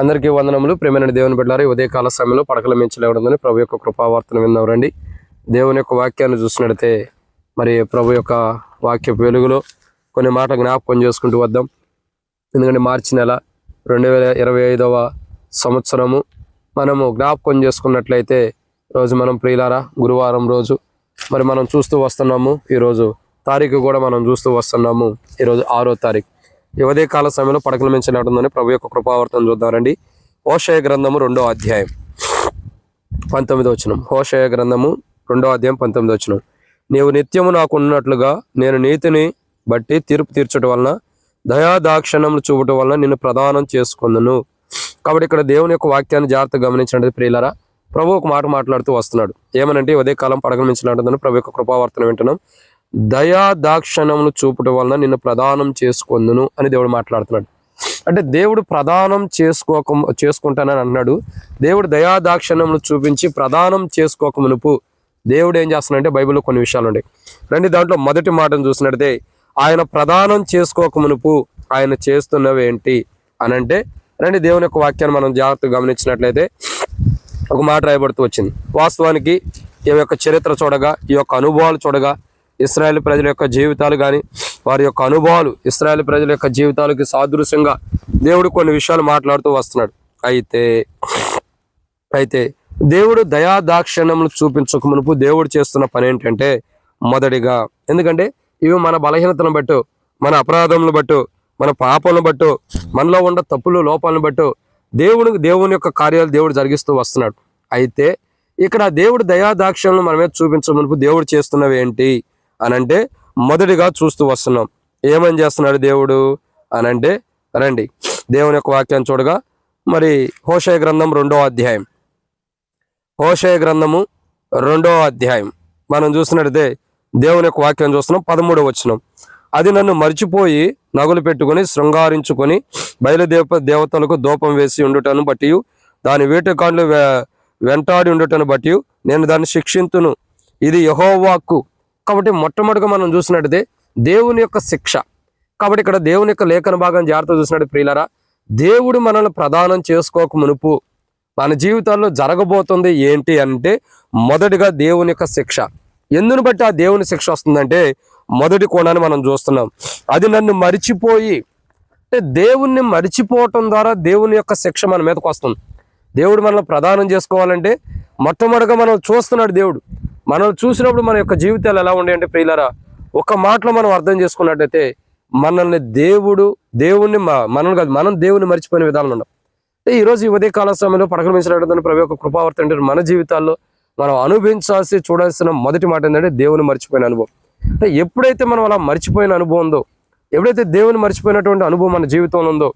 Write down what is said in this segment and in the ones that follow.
అందరికీ వందనములు. ప్రేమైన దేవుని బిడ్డారు ఉదయకాల సమయంలో పడకల మించి ప్రభు యొక్క కృపావార్తను విందాం రండి. దేవుని యొక్క వాక్యాన్ని చూసినట్లయితే మరి ప్రభు యొక్క వాక్య వెలుగులో కొన్ని మాటలు జ్ఞాపకం చేసుకుంటూ వద్దాం. ఎందుకంటే మార్చి నెల రెండు వేల ఇరవై ఐదవ సంవత్సరము మనము జ్ఞాపకం చేసుకున్నట్లయితే రోజు మనం ప్రియులారా గురువారం రోజు మరి మనం చూస్తూ వస్తున్నాము. ఈరోజు తారీఖు కూడా మనం చూస్తూ వస్తున్నాము. ఈరోజు ఆరో తారీఖు. ఉదయ కాల సమయంలో పడకల మించి ఉందని ప్రభు యొక్క కృపావర్తనం చూద్దాం హోషయ గ్రంథము రెండో అధ్యాయం. పంతొమ్మిది వచనం. హోషయ గ్రంథము రెండో అధ్యాయం పంతొమ్మిది వచనం. నీవు నిత్యము నాకు ఉన్నట్లుగా నేను నీతిని బట్టి తీర్పు తీర్చడం వలన దయాదాక్షణములు చూపటం వలన నిన్ను ప్రదానం చేసుకుందును. కాబట్టి ఇక్కడ దేవుని యొక్క వాక్యాన్ని జాగ్రత్తగా గమనించండి ప్రియులరా ప్రభు ఒక మాట మాట్లాడుతూ వస్తున్నాడు. ఏమనంటే ఉదయకాలం పడగమించినట్టుందని ప్రభు యొక్క కృపావర్తన వింటున్నాం. దయా దాక్షణములు చూపటం వలన నిన్ను ప్రదానం చేసుకుందును అని దేవుడు మాట్లాడుతున్నాడు. అంటే దేవుడు ప్రదానం చేసుకోక చేసుకుంటానని అన్నాడు. దేవుడు దయా దాక్షణములు చూపించి ప్రదానం చేసుకోక మునుపు దేవుడు ఏం చేస్తున్నాడంటే బైబిల్లో కొన్ని విషయాలు ఉన్నాయి రండి దాంట్లో మొదటి మాటను చూసినట్టే ఆయన ప్రదానం చేసుకోక మునుపు ఆయన చేస్తున్నవేంటి అని అంటే రండి దేవుని యొక్క వాక్యాన్ని మనం జాగ్రత్తగా గమనించినట్లయితే ఒక మాట రాయబడుతూ వచ్చింది. వాస్తవానికి ఈ యొక్క చరిత్ర చూడగా ఈ యొక్క అనుభవాలు చూడగా ఇస్రాయేల్ ప్రజల యొక్క జీవితాలు కానీ వారి యొక్క అనుభవాలు ఇస్రాయేల్ ప్రజల యొక్క జీవితాలకి సాదృశ్యంగా దేవుడు కొన్ని విషయాలు మాట్లాడుతూ వస్తున్నాడు. అయితే అయితే దేవుడు దయాదాక్షిణ్యములు చూపించక మునుపు దేవుడు చేస్తున్న పని ఏంటంటే మొదటిగా ఎందుకంటే ఇవి మన బలహీనతను బట్టు మన అపరాధములను బట్టు మన పాపలను బట్టు మనలో ఉన్న తప్పులు లోపాలను బట్టు దేవుని దేవుని యొక్క కార్యాలు దేవుడు జరిగిస్తూ వస్తున్నాడు. అయితే ఇక్కడ దేవుడు దయాదాక్షిణ్యం మన మీద చూపించక మునుపు దేవుడు చేస్తున్నవి ఏంటి? అనంటే మొదటిగా చూస్తూ వస్తున్నాం. ఏమని చేస్తున్నాడు దేవుడు? అనంటే రండి. దేవుని యొక్క వాక్యాన్ని చూడగా మరి హోషయ గ్రంథం రెండో అధ్యాయం. హోషయ గ్రంథము రెండో అధ్యాయం. మనం చూసినట్టయితే దేవుని యొక్క వాక్యం చూస్తున్నాం పదమూడో వచనం. అది నన్ను మర్చిపోయి నగులు పెట్టుకొని శృంగారించుకొని బయలుదేవ దేవతలకు దూపం వేసి ఉండుటను బట్టి దాని వేటకాండ్లు వెంటాడి ఉండుటను బట్టి నేను దాన్ని శిక్షింతును. ఇది యహోవాక్కు కాబట్టి మొట్టమొదటిగా మనం చూసినట్టయితే దేవుని యొక్క శిక్ష. కాబట్టి ఇక్కడ దేవుని యొక్క లేఖన భాగం జాగ్రత్త చూసినట్టు ప్రియులరా దేవుడు మనల్ని ప్రదానం చేసుకోక మునుపు మన జీవితాల్లో జరగబోతుంది ఏంటి అంటే మొదటిగా దేవుని యొక్క శిక్ష. ఎందుని బట్టి ఆ దేవుని శిక్ష వస్తుందంటే మొదటి కోణాన్ని మనం చూస్తున్నాం. అది నన్ను మరిచిపోయి అంటే దేవుణ్ణి మరిచిపోవటం ద్వారా దేవుని యొక్క శిక్ష మన మీదకి వస్తుంది. దేవుడు మనల్ని ప్రదానం చేసుకోవాలంటే మొట్టమొదటిగా మనం చూస్తున్నాడు దేవుడు. మనం చూసినప్పుడు మన యొక్క జీవితాలు ఎలా ఉండే అంటే ప్రియులరా ఒక మాటలో మనం అర్థం చేసుకున్నట్టయితే మనల్ని దేవుడు దేవుణ్ణి మ- మనల్ని కాదు మనం దేవుని మర్చిపోయిన విధానం ఉన్నాం ఈరోజు ఈ ఉదయ కాల సమయంలో పడకమించినటువంటి ప్రభు యొక్క కృపావర్త అంటే మన జీవితాల్లో మనం అనుభవించాల్సి చూడాల్సిన మొదటి మాట ఏంటంటే దేవుని మర్చిపోయిన అనుభవం. అంటే ఎప్పుడైతే మనం అలా మర్చిపోయిన అనుభవం ఉందో ఎప్పుడైతే దేవుని మర్చిపోయినటువంటి అనుభవం మన జీవితంలో ఉందో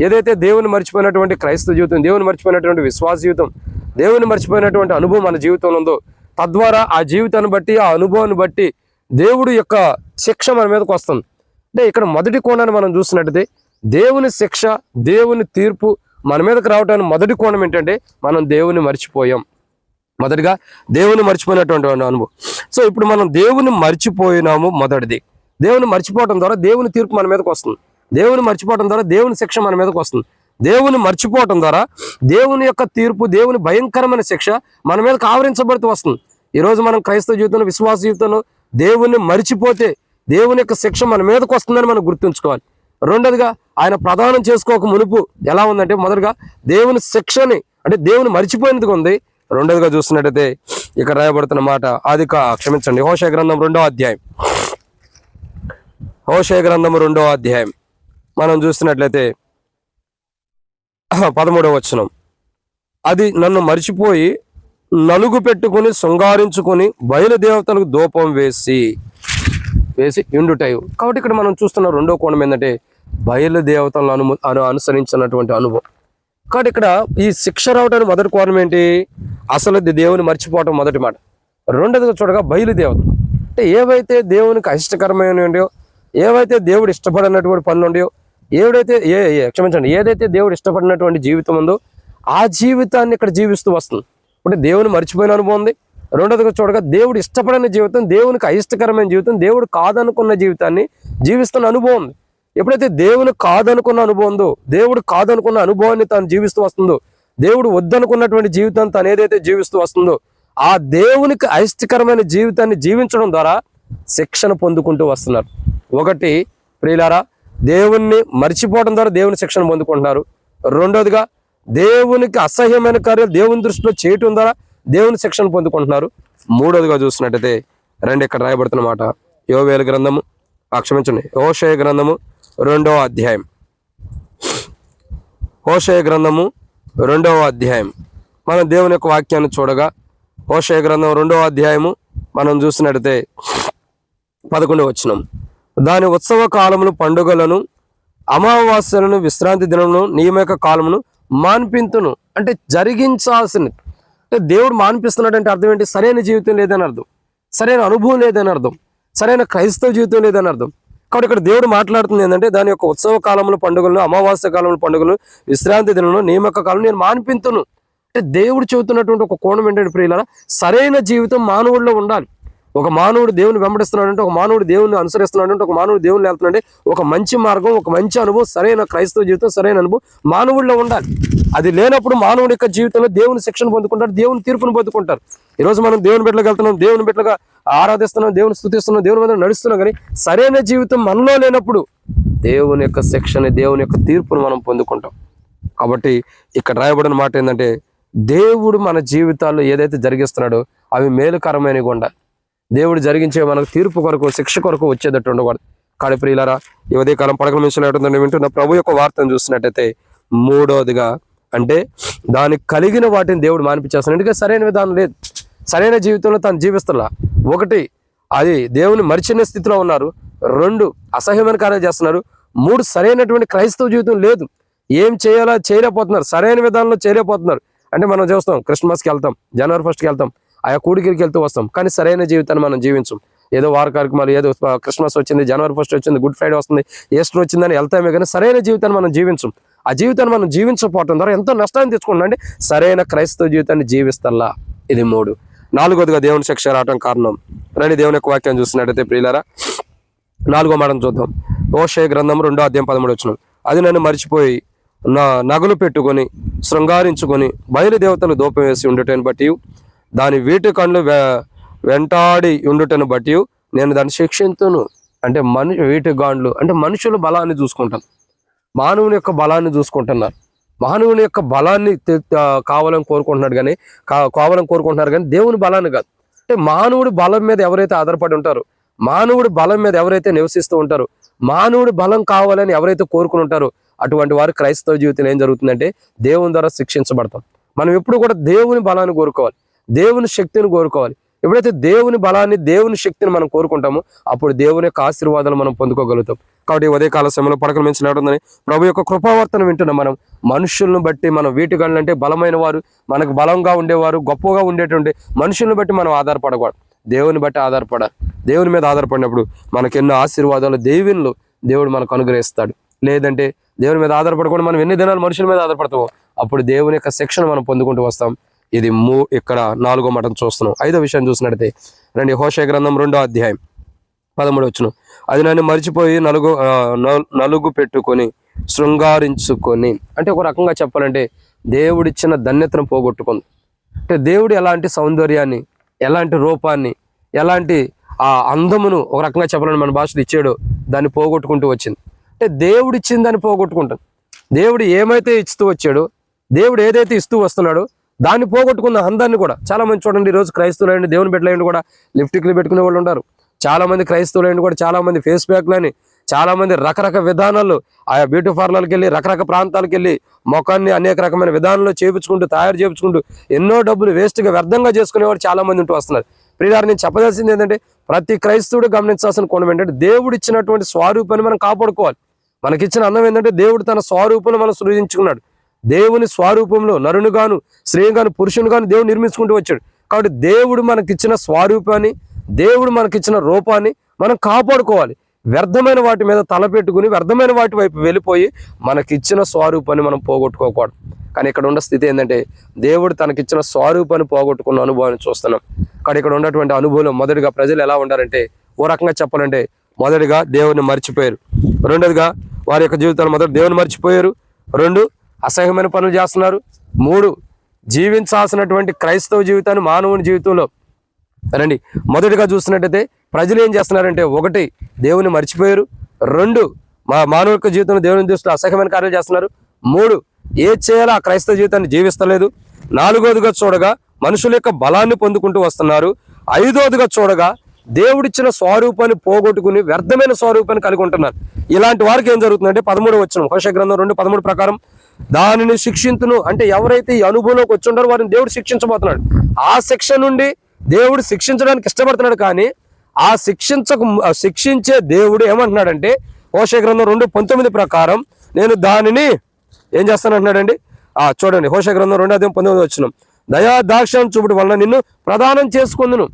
ఏదైతే దేవుని మర్చిపోయినటువంటి క్రైస్తవ జీవితం దేవుని మర్చిపోయినటువంటి విశ్వాస జీవితం దేవుని మర్చిపోయినటువంటి అనుభవం మన జీవితంలో ఉందో తద్వారా ఆ జీవితాన్ని బట్టి ఆ అనుభవాన్ని బట్టి దేవుడు యొక్క శిక్ష మన మీదకి వస్తుంది. అంటే ఇక్కడ మొదటి కోణాన్ని మనం చూసినట్టయితే దేవుని శిక్ష దేవుని తీర్పు మన మీదకి రావడానికి మొదటి కోణం ఏంటంటే మనం దేవుని మర్చిపోయాం. మొదటిగా దేవుని మర్చిపోయినటువంటి అనుభవం. సో ఇప్పుడు మనం దేవుని మర్చిపోయినాము మొదటిది. దేవుని మర్చిపోవడం ద్వారా దేవుని తీర్పు మన మీదకి వస్తుంది. దేవుని మర్చిపోవడం ద్వారా దేవుని శిక్ష మన మీదకి వస్తుంది. దేవుని మర్చిపోవటం ద్వారా దేవుని యొక్క తీర్పు దేవుని భయంకరమైన శిక్ష మన మీదకి ఆవరించబడుతూ వస్తుంది. ఈరోజు మనం క్రైస్తవ జీవితంలో విశ్వాస జీవితంలో దేవుని మర్చిపోతే దేవుని యొక్క శిక్ష మన మీదకి వస్తుందని మనం గుర్తుంచుకోవాలి. రెండోదిగా ఆయన ప్రదానం చేసుకోక మునుపు ఎలా ఉందంటే మొదటగా దేవుని శిక్షని అంటే దేవుని మరిచిపోయినందుకు ఉంది. రెండోదిగా చూసినట్టయితే ఇక్కడ రాయబడుతున్న మాట అది క్షమించండి హోషయ గ్రంథం రెండో అధ్యాయం. హోషయ గ్రంథం రెండో అధ్యాయం. మనం చూసినట్లయితే పదమూడవ వచనం. అది నన్ను మర్చిపోయి నలుగు పెట్టుకుని శృంగారించుకొని బయలుదేవతలకు దూపం వేసి వేసి ఇండుటయు కాబట్టి ఇక్కడ మనం చూస్తున్న రెండో కోణం ఏంటంటే బయలుదేవతలను అను అను అనుసరించినటువంటి అనుభవం. కాబట్టి ఇక్కడ ఈ శిక్ష రావడానికి మొదటి కోణం ఏంటి? అసలు దేవుని మర్చిపోవటం మొదటి మాట. రెండోదిగా చూడగా బయలుదేవత అంటే ఏవైతే దేవునికి అయిష్టకరమైన ఉండయో ఏవైతే దేవుడు ఇష్టపడినటువంటి పనులు ఉండయో ఏడైతే ఏ ఏ- క్షమించండి ఏదైతే దేవుడు ఇష్టపడినటువంటి జీవితం ఉందో ఆ జీవితాన్ని ఇక్కడ జీవిస్తూ వస్తుంది. అంటే దేవుని మర్చిపోయిన అనుభవం ఉంది. రెండోదిగా చూడగా దేవుడు ఇష్టపడిన జీవితం దేవునికి అయిష్టకరమైన జీవితం దేవుడు కాదనుకున్న జీవితాన్ని జీవిస్తున్న అనుభవం ఉంది. ఎప్పుడైతే దేవుని కాదనుకున్న అనుభవం ఉందో దేవుడు కాదనుకున్న అనుభవాన్ని తాను జీవిస్తూ వస్తుందో దేవుడు వద్దనుకున్నటువంటి జీవితాన్ని తను ఏదైతే జీవిస్తూ వస్తుందో ఆ దేవునికి అయిష్టకరమైన జీవితాన్ని జీవించడం ద్వారా శిక్షణ పొందుకుంటూ వస్తున్నారు. ఒకటి ప్రియులారా దేవుణ్ణి మర్చిపోవడం ద్వారా దేవుని శిక్షణ పొందుకుంటున్నారు. రెండోదిగా దేవునికి అసహ్యమైన కార్యాలు దేవుని దృష్టిలో చేయటం ద్వారా దేవుని శిక్షణ పొందుకుంటున్నారు. మూడోదిగా చూసినట్టయితే రెండు ఇక్కడ రాయబడుతున్న మాట. యోవేలు గ్రంథము క్షమించండి ఓషయ గ్రంథము రెండవ అధ్యాయం. ఓషయ గ్రంథము రెండవ అధ్యాయం. మనం దేవుని యొక్క వాక్యాన్ని చూడగా ఓషయ గ్రంథం రెండవ అధ్యాయము మనం చూసినట్టయితే పదకొండు వచ్చినాం దాని ఉత్సవ కాలములు పండుగలను అమావాస్యలను విశ్రాంతి దినమును నియమిక కాలమును మాన్పింతును. అంటే జరిగించాల్సిన అంటే దేవుడు మాన్పిస్తున్నాడు అంటే అర్థం ఏంటి? సరైన జీవితం లేదని అర్థం. సరైన అనుభవం లేదని అర్థం. సరైన క్రైస్తవ జీవితం లేదని అర్థం. కాబట్టి ఇక్కడ దేవుడు మాట్లాడుతుంది ఏంటంటే దాని యొక్క ఉత్సవ కాలంలో పండుగలను అమావాస్య కాలంలో పండుగలు విశ్రాంతి దినంలో నియమక కాలం నేను మాన్పింతును. అంటే దేవుడు చెబుతున్నటువంటి ఒక కోణం ఏంటంటే ప్రియుల సరైన జీవితం మానవుల్లో ఉండాలి. ఒక మానవుడు దేవుని వెంబడిస్తున్నాడంటే ఒక మానవుడు దేవుని అనుసరిస్తున్నాడంటే ఒక మానవుడు దేవుని వెళ్తున్నాడంటే ఒక మంచి మార్గం ఒక మంచి అనుభవం సరైన క్రైస్తవ జీవితం సరైన అనుభవం మానవుడిలో ఉండాలి. అది లేనప్పుడు మానవుడి యొక్క జీవితంలో దేవుని శిక్షణ పొందుకుంటారు దేవుని తీర్పును పొందుకుంటారు. ఈరోజు మనం దేవుని బిడ్డలకు వెళ్తున్నాం దేవుని బిడ్డగా ఆరాధిస్తున్నాం దేవుని స్థుతిస్తున్నాం దేవుని మీద నడుస్తున్నాం కానీ సరైన జీవితం మనలో లేనప్పుడు దేవుని యొక్క శిక్షణ దేవుని యొక్క తీర్పును మనం పొందుకుంటాం. కాబట్టి ఇక్కడ రాయబడిన మాట ఏంటంటే దేవుడు మన జీవితాల్లో ఏదైతే జరిగిస్తున్నాడో అవి మేలుకరమైనవి ఉండాలి. దేవుడు జరిగించే మనకు తీర్పు కొరకు శిక్ష కొరకు వచ్చేటట్టు ఉండకూడదు. కాడి ప్రియులరా ఈ ఉదయకాలం పడకల మించినట్టు వింటున్న ప్రభు యొక్క వార్తను చూసినట్టయితే మూడోదిగా అంటే దానికి కలిగిన వాటిని దేవుడు మానిపించేస్తాడు. ఎందుకంటే సరైన విధానం లేదు. సరైన జీవితంలో తను జీవిస్తున్నా ఒకటి అది దేవుని మరిచిన స్థితిలో ఉన్నారు. రెండు అసహ్యమైన కార్యాలు చేస్తున్నారు. మూడు సరైనటువంటి క్రైస్తవ జీవితం లేదు. ఏం చేయాలో చేయలేకపోతున్నారు. సరైన విధానంలో చేయలేకపోతున్నారు. అంటే మనం చూస్తాం క్రిస్మస్కి వెళ్తాం జనవరి ఫస్ట్కి వెళ్తాం. ఆయా కూడికిరికి వెళ్తూ వస్తాం. కానీ సరైన జీవితాన్ని మనం జీవించం. ఏదో వార కార్యక్రమాలు ఏదో క్రిస్మస్ వచ్చింది జనవరి ఫస్ట్ వచ్చింది గుడ్ ఫ్రైడే వస్తుంది ఈస్టర్ వచ్చిందని వెళ్తామే కానీ సరైన జీవితాన్ని మనం జీవించం. ఆ జీవితాన్ని మనం జీవించకపోవటం ద్వారా ఎంతో నష్టాన్ని తెచ్చుకుంటాం. అంటే సరైన క్రైస్తవ జీవితాన్ని జీవిస్తల్లా. ఇది మూడు. నాలుగోదిగా దేవుని శిక్ష రావటం కారణం. రండి దేవుని యొక్క వాక్యం చూసినట్టయితే ప్రియులారా నాలుగో మాటను చూద్దాం. ఓషే గ్రంథం రెండో అధ్యాయం పదమూడు వచ్చిన అది నన్ను మర్చిపోయి నా నగలు పెట్టుకొని శృంగారించుకొని బయలుదేవతలు దూపం వేసి ఉండుటని బట్టి దాని వీటి కళ్ళు వెంటాడి ఉండుటను బట్టి నేను దాన్ని శిక్షించును అంటే మను వీటి గాండ్లు అంటే మనుషుల బలాన్ని చూసుకుంటాను మానవుని యొక్క బలాన్ని చూసుకుంటున్నారు. మానవుని యొక్క బలాన్ని కావాలని కోరుకుంటున్నాడు కానీ కావాలని కోరుకుంటున్నారు కానీ దేవుని బలాన్ని కాదు. అంటే మానవుడి బలం మీద ఎవరైతే ఆధారపడి ఉంటారో మానవుడి బలం మీద ఎవరైతే నివసిస్తూ ఉంటారో మానవుడి బలం కావాలని ఎవరైతే కోరుకుని ఉంటారో అటువంటి వారు క్రైస్తవ జీవితంలో ఏం జరుగుతుందంటే దేవుని ద్వారా శిక్షించబడతాం. మనం ఎప్పుడు కూడా దేవుని బలాన్ని కోరుకోవాలి. దేవుని శక్తిని కోరుకోవాలి. ఎప్పుడైతే దేవుని బలాన్ని దేవుని శక్తిని మనం కోరుకుంటామో అప్పుడు దేవుని యొక్క ఆశీర్వాదాలు మనం పొందుకోగలుగుతాం. కాబట్టి ఉదయ కాల సమయంలో పడకలు మించి లేడుందని ప్రభు యొక్క కృపావర్తన వింటున్నాం మనం మనుషులను బట్టి మనం వీటి అంటే బలమైన వారు మనకు బలంగా ఉండేవారు గొప్పగా ఉండేటువంటి మనుషులను బట్టి మనం ఆధారపడకూడదు. దేవుని బట్టి ఆధారపడాలి. దేవుని మీద ఆధారపడినప్పుడు మనకు ఎన్నో ఆశీర్వాదాలు దేవునిలో దేవుడు మనకు అనుగ్రహిస్తాడు. లేదంటే దేవుని మీద ఆధారపడకుండా మనం ఎన్ని దినాలు మనుషుల మీద ఆధారపడతామో అప్పుడు దేవుని యొక్క శిక్షణ మనం పొందుకుంటూ వస్తాం. ఇది మూ ఇక్కడ నాలుగో మటం చూస్తున్నాం. ఐదో విషయం చూసినట్టయితే రండి హోషే గ్రంథం రెండో అధ్యాయం పదమూడు వచ్చును అది నన్ను మర్చిపోయి నలుగు నలుగు పెట్టుకొని శృంగారించుకొని అంటే ఒక రకంగా చెప్పాలంటే దేవుడిచ్చిన ధన్యతను పోగొట్టుకుంది. అంటే దేవుడు ఎలాంటి సౌందర్యాన్ని ఎలాంటి రూపాన్ని ఎలాంటి ఆ అందమును ఒక రకంగా చెప్పాలని మన భాషలో ఇచ్చాడో దాన్ని పోగొట్టుకుంటూ వచ్చింది. అంటే దేవుడు ఇచ్చిన దాన్ని పోగొట్టుకుంటాం దేవుడు ఏమైతే ఇస్తూ వచ్చాడో దేవుడు ఏదైతే ఇస్తూ వస్తున్నాడో దాన్ని పోగొట్టుకున్న అందాన్ని కూడా చాలా మంది చూడండి ఈరోజు క్రైస్తవులైన దేవుని బిడ్డలైన కూడా లిప్టిక్లు పెట్టుకునే వాళ్ళు ఉంటారు చాలా మంది క్రైస్తవులైన కూడా చాలా మంది ఫేస్ ప్యాక్లని చాలా మంది రకరకాల విధానాలు ఆయా బ్యూటీ పార్లర్కి వెళ్ళి రకరకాల ప్రాంతాలకు వెళ్ళి ముఖాన్ని అనేక రకమైన విధానంలో చేపించుకుంటూ తయారు చేపించుకుంటూ ఎన్నో డబ్బులు వేస్ట్గా వ్యర్థంగా చేసుకునేవారు చాలా మంది ఉంటూ వస్తున్నారు. ప్రియారు నేను చెప్పదలసింది ఏంటంటే ప్రతి క్రైస్తవుడు గమనించాల్సిన కోణం ఏంటంటే దేవుడు ఇచ్చినటువంటి స్వరూపాన్ని మనం కాపాడుకోవాలి. మనకిచ్చిన అన్నం ఏంటంటే దేవుడు తన స్వరూపాన్ని మనం సృజించుకున్నాడు. దేవుని స్వరూపంలో నరునుగాను స్త్రీగాను పురుషునిగాను దేవుడు నిర్మించుకుంటూ వచ్చాడు. కాబట్టి దేవుడు మనకిచ్చిన స్వరూపాన్ని దేవుడు మనకిచ్చిన రూపాన్ని మనం కాపాడుకోవాలి. వ్యర్థమైన వాటి మీద తలపెట్టుకుని వ్యర్థమైన వాటి వైపు వెళ్ళిపోయి మనకిచ్చిన స్వరూపాన్ని మనం పోగొట్టుకోకూడదు. కానీ ఇక్కడ ఉన్న స్థితి ఏంటంటే దేవుడు తనకిచ్చిన స్వరూపాన్ని పోగొట్టుకున్న అనుభవాన్ని చూస్తున్నాం. కానీ ఇక్కడ ఉన్నటువంటి అనుభవం మొదటిగా ప్రజలు ఎలా ఉండారంటే ఓ రకంగా చెప్పాలంటే మొదటిగా దేవుడిని మర్చిపోయారు. రెండోదిగా వారి యొక్క జీవితాలు మొదటి దేవుని మర్చిపోయారు. రెండు అసహ్యమైన పనులు చేస్తున్నారు. మూడు జీవించాల్సినటువంటి క్రైస్తవ జీవితాన్ని మానవుని జీవితంలో రండి. మొదటిగా చూస్తున్నట్టయితే ప్రజలు ఏం చేస్తున్నారంటే ఒకటి దేవుని మర్చిపోయారు. రెండు మా మానవ జీవితంలో దేవుని దృష్టిలో అసహ్యమైన కార్యాలు చేస్తున్నారు. మూడు ఏ చేయాలో ఆ క్రైస్తవ జీవితాన్ని జీవిస్తలేదు. నాలుగోదిగా చూడగా మనుషుల యొక్క బలాన్ని పొందుకుంటూ వస్తున్నారు. ఐదోదిగా చూడగా దేవుడిచ్చిన స్వరూపాన్ని పోగొట్టుకుని వ్యర్థమైన స్వరూపాన్ని కలిగి ఉంటున్నారు. ఇలాంటి వారికి ఏం జరుగుతుందంటే పదమూడు వచ్చిన హోష గ్రంథం రెండు పదమూడు ప్రకారం దానిని శిక్షించును అంటే ఎవరైతే ఈ అనుభవంలోకి వచ్చి వారిని దేవుడు శిక్షించబోతున్నాడు. ఆ శిక్ష నుండి దేవుడు శిక్షించడానికి ఇష్టపడుతున్నాడు కానీ ఆ శిక్షించక శిక్షించే దేవుడు ఏమంటున్నాడంటే హోష గ్రంథం రెండు పంతొమ్మిది ప్రకారం నేను దానిని ఏం చేస్తానంటున్నాడండి? ఆ చూడండి హోష గ్రంథం రెండు అదే పంతొమ్మిది వచ్చిన దయా దాక్షం చూపుడు వలన నిన్ను ప్రదానం చేసుకుందును.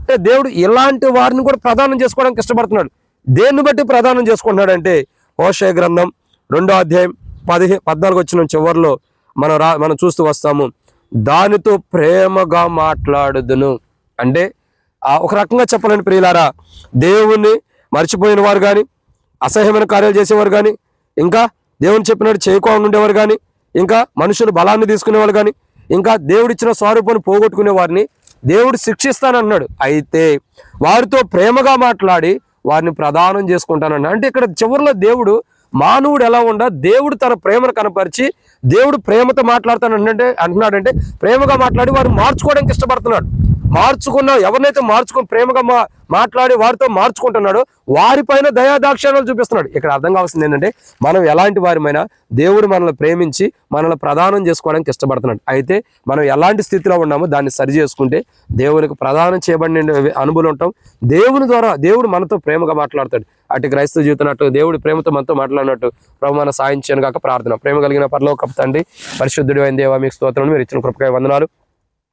అంటే దేవుడు ఇలాంటి వారిని కూడా ప్రదానం చేసుకోవడానికి ఇష్టపడుతున్నాడు. దేన్ని బట్టి ప్రదానం చేసుకుంటున్నాడంటే హోషే గ్రంథం రెండో అధ్యాయం పదిహే పద్నాలుగు వచ్చిన చివరిలో మనం రా మనం చూస్తూ వస్తాము. దానితో ప్రేమగా మాట్లాడుదును. అంటే ఒక రకంగా చెప్పాలని ప్రియులారా. దేవుణ్ణి మర్చిపోయిన వారు కానీ అసహ్యమైన కార్యాలు చేసేవారు కానీ ఇంకా దేవుని చెప్పినట్టు చేయకుండా ఉండేవారు కానీ ఇంకా మనుషులు బలాన్ని తీసుకునేవారు కానీ ఇంకా దేవుడిచ్చిన స్వరూపాన్ని పోగొట్టుకునే వారిని దేవుడు శిక్షిస్తానన్నాడు. అయితే వారితో ప్రేమగా మాట్లాడి వారిని ప్రదానం చేసుకుంటానన్నాడు. అంటే ఇక్కడ చివరిలో దేవుడు మానవుడు ఎలా ఉండా? దేవుడు తన ప్రేమను కనపరిచి దేవుడు ప్రేమతో మాట్లాడుతానంటే అంటున్నాడంటే ప్రేమగా మాట్లాడి వారు మార్చుకోవడానికి ఇష్టపడుతున్నాడు. మార్చుకున్న ఎవరినైతే మార్చుకుని ప్రేమగా మా మాట్లాడి వారితో మార్చుకుంటున్నాడో వారిపైన దయాదాక్షణాలు చూపిస్తున్నాడు. ఇక్కడ అర్థం కావాల్సింది ఏంటంటే మనం ఎలాంటి వారిమైనా దేవుడు మనల్ని ప్రేమించి మనల్ని ప్రదానం చేసుకోవడానికి ఇష్టపడుతున్నాడు. అయితే మనం ఎలాంటి స్థితిలో ఉన్నామో దాన్ని సరి చేసుకుంటే దేవునికి ప్రదానం చేయబడిన అనుభవం ఉంటాం. దేవుని ద్వారా దేవుడు మనతో ప్రేమగా మాట్లాడతాడు. అటు క్రైస్తవ జీవితనట్టు దేవుడు ప్రేమతో మనతో మాట్లాడినట్టు ప్రభు మన సాయం చేయను కాక ప్రార్థన. ప్రేమ కలిగిన పరలోక తండ్రి పరిశుద్ధుడు అయిన దేవా మీకు స్తోత్రం. మీరు ఇచ్చిన కృపకాయ వందనాలు.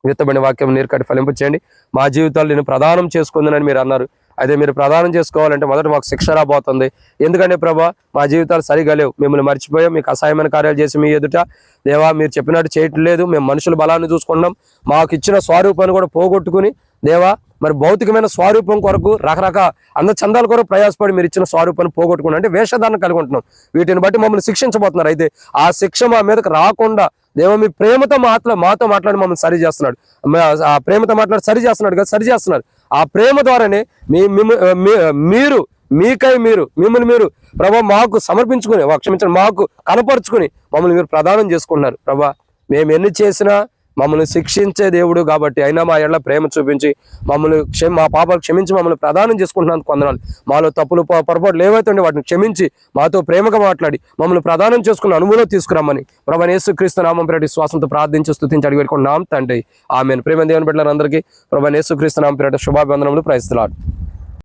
విత్తబడిన వాక్యం నీరు కట్టి ఫలింపు చేయండి. మా జీవితాలు నేను ప్రదానం చేసుకుందని మీరు అన్నారు. అయితే మీరు ప్రదానం చేసుకోవాలంటే మొదట మాకు శిక్ష రాబోతుంది. ఎందుకంటే ప్రభా మా జీవితాలు సరిగా లేవు. మిమ్మల్ని మర్చిపోయాం. మీకు అసహాయమైన కార్యాలు చేసి మీ ఎదుట దేవా మీరు చెప్పినట్టు చేయట్లేదు. మేము మనుషుల బలాన్ని చూసుకున్నాం మాకు ఇచ్చిన స్వరూపాన్ని కూడా పోగొట్టుకుని దేవా మరి భౌతికమైన స్వరూపం కొరకు రకరకాల అంద చందాల కొరకు ప్రయాసపడి మీరు ఇచ్చిన స్వరూపాన్ని పోగొట్టుకుని అంటే వేషధారణ కలిగి ఉంటున్నాం. వీటిని బట్టి మమ్మల్ని శిక్షించబోతున్నారు. అయితే ఆ శిక్ష మా మీదకి రాకుండా దేవో మీ ప్రేమతో మాట్లా మాతో మాట్లాడి మమ్మల్ని సరి చేస్తున్నాడు. ఆ ప్రేమతో మాట్లాడి సరి చేస్తున్నాడు కదా సరి చేస్తున్నారు ఆ ప్రేమ ద్వారానే మీ మీ- మీరు మీకై మీరు మిమ్మల్ని మీరు ప్రభా మాకు సమర్పించుకుని క్షమించండి మాకు కనపరుచుకుని మమ్మల్ని మీరు ప్రదానం చేసుకున్నారు ప్రభా మేము ఎన్ని చేసినా మమ్మల్ని శిక్షించే దేవుడు కాబట్టి అయినా మా ఎడల ప్రేమ చూపించి మమ్మల్ని క్షమ మా పాపాలు క్షమించి మమ్మల్ని ప్రదానం చేసుకుంటున్నందుకు వందనాలు. మాలో తప్పులు పొ- పొరపాట్లు ఏవైతే ఉండే వాటిని క్షమించి మాతో ప్రేమగా మాట్లాడి మమ్మల్ని ప్రదానం చేసుకున్న అనుభవంలో తీసుకురమ్మని ప్రభా యేసుక్రీస్తు నామం పేరటి శ్వాసంతో ప్రార్థించి స్థుతించి అడిగి పెట్టుకున్నాం. తండ్రి. ఆమెను. ప్రేమ దేవుని బిడ్డలందరికీ ప్రభా యేసుక్రీస్తు నామం పేరటి శుభాభివందనములు. ప్రయత్నాడు